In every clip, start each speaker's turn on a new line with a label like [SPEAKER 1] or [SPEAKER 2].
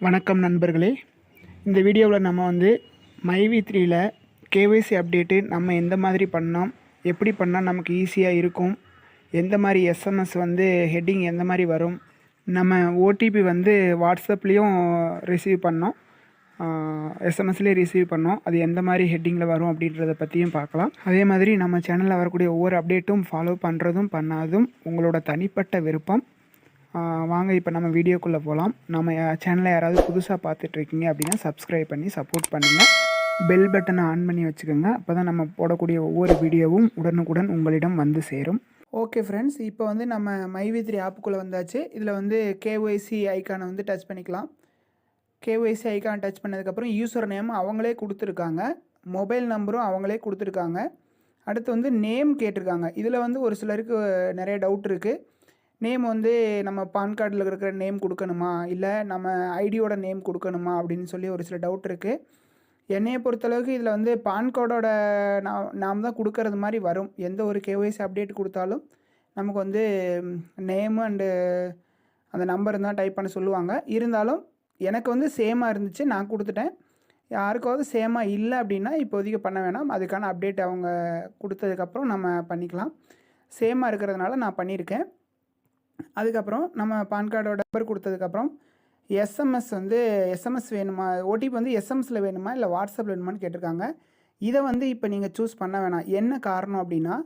[SPEAKER 1] வணக்கம் நண்பர்களே. இந்த வீடியோவில் நம்ம வந்து மைவி த்ரீயில் கேவைசி அப்டேட்டு நம்ம எந்த மாதிரி பண்ணோம் எப்படி பண்ணால் நமக்கு ஈஸியாக இருக்கும் எந்த மாதிரி எஸ்எம்எஸ் வந்து ஹெட்டிங் எந்த மாதிரி வரும் நம்ம ஓடிபி வந்து வாட்ஸ்அப்லேயும் ரிசீவ் பண்ணோம் எஸ்எம்எஸ்லேயே ரிசீவ் பண்ணோம் அது எந்த மாதிரி ஹெட்டிங்கில் வரும் அப்படின்றத பற்றியும் பார்க்கலாம் அதே மாதிரி நம்ம சேனலில் வரக்கூடிய ஒவ்வொரு அப்டேட்டும் ஃபாலோ பண்ணுறதும் பண்ணாததும் உங்களோட தனிப்பட்ட விருப்பம் வாங்க இப்போ நம்ம வீடியோக்குள்ளே போகலாம் நம்ம சேனலை யாராவது புதுசாக பார்த்துட்ருக்கீங்க அப்படின்னா சப்ஸ்கிரைப் பண்ணி சப்போர்ட் பண்ணுங்கள் பெல் பட்டனை ஆன் பண்ணி வச்சுக்கோங்க. அப்போ தான் நம்ம போடக்கூடிய ஒவ்வொரு வீடியோவும் உடனுக்குடன் உங்களிடம் வந்து சேரும். ஓகே ஃப்ரெண்ட்ஸ் இப்போ வந்து நம்ம மைவி த்ரீ ஆப்புக்குள்ளே வந்தாச்சு. இதில் வந்து கேஒய்சி ஐக்கானை வந்து டச் பண்ணிக்கலாம். கேஒய்சி ஐக்கான் டச் பண்ணதுக்கப்புறம் யூசர் நேம் அவங்களே கொடுத்துருக்காங்க. மொபைல் நம்பரும் அவங்களே கொடுத்துருக்காங்க. அடுத்து வந்து நேம் கேட்டிருக்காங்க. இதில் வந்து ஒரு சிலருக்கு நிறைய டவுட் இருக்குது நேம் வந்து நம்ம பான் கார்டில் இருக்கிற நேம் கொடுக்கணுமா? இல்லை நம்ம ஐடியோட நேம் கொடுக்கணுமா? அப்படின்னு சொல்லி ஒரு சில டவுட் இருக்குது என்னையை பொறுத்தளவுக்கு இதில் வந்து பான் கார்டோட நாம் நாம் தான் கொடுக்கறது மாதிரி வரும். எந்த ஒரு கேஒய்சி அப்டேட் கொடுத்தாலும் நமக்கு வந்து நேமு அண்டு அந்த நம்பர் தான் டைப் பண்ண சொல்லுவாங்க. இருந்தாலும் எனக்கு வந்து சேமாக இருந்துச்சு நான் கொடுத்துட்டேன். யாருக்காவது சேமாக இல்லை அப்படின்னா இப்போதைக்கு பண்ண வேணாம். அதுக்கான அப்டேட் அவங்க கொடுத்ததுக்கப்புறம் நம்ம பண்ணிக்கலாம். சேமாக இருக்கிறதுனால நான் பண்ணியிருக்கேன். அதுக்கப்புறம் நம்ம பான் கார்டோட நம்பர் கொடுத்ததுக்கப்புறம் எஸ்எம்எஸ் வந்து எஸ்எம்எஸ் வேணுமா? ஓடிபி வந்து எஸ்எம்எஸில் வேணுமா? இல்லை வாட்ஸ்அப்பில் வேணுமான்னு கேட்டிருக்காங்க. இதை வந்து இப்போ நீங்கள் சூஸ் பண்ண வேணாம். என்ன காரணம் அப்படின்னா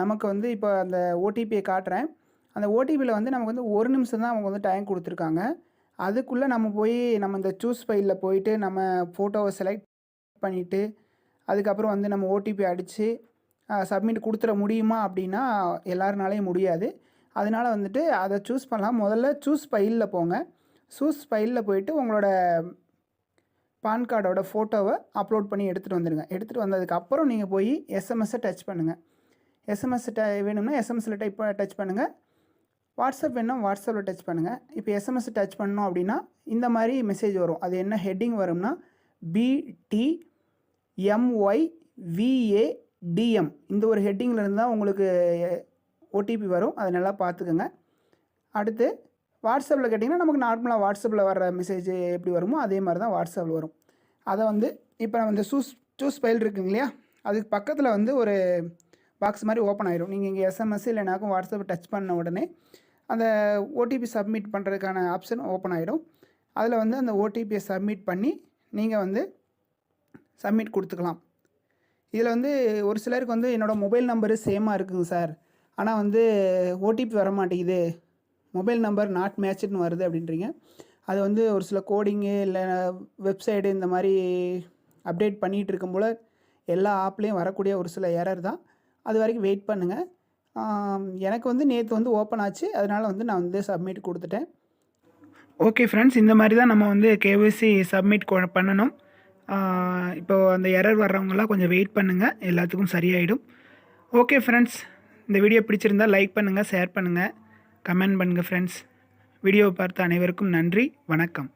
[SPEAKER 1] நமக்கு வந்து இப்போ அந்த ஓடிபியை காட்டுறேன். அந்த ஓடிபியில் வந்து நமக்கு வந்து ஒரு நிமிஷம் தான் அவங்க வந்து டைம் கொடுத்துருக்காங்க. அதுக்குள்ளே நம்ம போய் நம்ம இந்த சூஸ் ஃபைலில் போயிட்டு நம்ம ஃபோட்டோவை செலக்ட் பண்ணிவிட்டு அதுக்கப்புறம் வந்து நம்ம ஓடிபி அடித்து சப்மிட் கொடுத்துட முடியுமா அப்படின்னா எல்லாருனாலையும் முடியாது. அதனால வந்துட்டு அதை சூஸ் பண்ணலாம். முதல்ல சூஸ் ஃபைலில் போங்க. சூஸ் ஃபைலில் போயிட்டு உங்களோட பான் கார்டோட ஃபோட்டோவை அப்லோட் பண்ணி எடுத்துகிட்டு வந்துடுங்க. எடுத்துகிட்டு வந்ததுக்கப்புறம் நீங்கள் போய் எஸ்எம்எஸ்ஸை டச் பண்ணுங்கள் எஸ்எம்எஸ் ட வேணும்னா எஸ்எம்எஸில் டைப் டச் பண்ணுங்கள் வாட்ஸ்அப் வேணும் வாட்ஸ்அப்பில் டச் பண்ணுங்கள் இப்போ எஸ்எம்எஸ் டச் பண்ணோம் அப்படின்னா இந்த மாதிரி மெசேஜ் வரும். அது என்ன ஹெட்டிங் வரும்னா பிடி எம்ஒய் விஏ டிஎம் இந்த ஒரு ஹெட்டிங்கில் இருந்தால் உங்களுக்கு ஓடிபி வரும். அதை நல்லா பார்த்துக்கோங்க. அடுத்து வாட்ஸ்அப்பில் கேட்டிங்கன்னா நமக்கு நார்மலாக வாட்ஸ்அப்பில் வர மெசேஜ் எப்படி வருமோ அதே மாதிரி தான் வாட்ஸ்அப்பில் வரும். அதை வந்து இப்போ நம்ம இந்த சூஸ் சூஸ் ஃபைல் இருக்குங்க இல்லையா? அதுக்கு பக்கத்தில் வந்து ஒரு பாக்ஸ் மாதிரி ஓப்பன் ஆயிரும். நீங்கள் இங்கே எஸ்எம்எஸ் இல்லைனாக்கும் வாட்ஸ்அப் டச் பண்ண உடனே அந்த ஓடிபி சப்மிட் பண்ணுறதுக்கான ஆப்ஷன் ஓப்பன் ஆகிடும் அதில் வந்து அந்த ஓடிபியை சப்மிட் பண்ணி நீங்கள் வந்து சப்மிட் கொடுத்துக்கலாம். இதில் வந்து ஒரு சிலருக்கு வந்து என்னோடய மொபைல் நம்பரு சேமாக இருக்குங்க சார். ஆனால் வந்து ஓடிபி வர மாட்டேங்குது மொபைல் நம்பர் நாட் மேட்ச்னு வருது அப்படின்றீங்க. அது வந்து ஒரு சில கோடிங்கு இல்லை வெப்சைடு இந்த மாதிரி அப்டேட் பண்ணிகிட்டு இருக்கும் போல் எல்லா ஆப்லேயும் வரக்கூடிய ஒரு சில எரர் தான். அது வரைக்கும் வெயிட் பண்ணுங்கள் எனக்கு வந்து நேற்று வந்து ஓப்பன் ஆச்சு. அதனால் வந்து நான் வந்து சப்மிட் கொடுத்துட்டேன். ஓகே ஃப்ரெண்ட்ஸ் இந்த மாதிரி தான் நம்ம வந்து கேஒய்சி சப்மிட் பண்ணணும். இப்போது அந்த எரர் வர்றவங்களாம் கொஞ்சம் வெயிட் பண்ணுங்கள் எல்லாத்துக்கும் சரியாயிடும். ஓகே ஃப்ரெண்ட்ஸ் இந்த வீடியோ பிடிச்சிருந்தால் லைக் பண்ணுங்கள் ஷேர் பண்ணுங்கள் கமெண்ட் பண்ணுங்கள் ஃப்ரெண்ட்ஸ் வீடியோவை பார்த்த அனைவருக்கும் நன்றி வணக்கம்.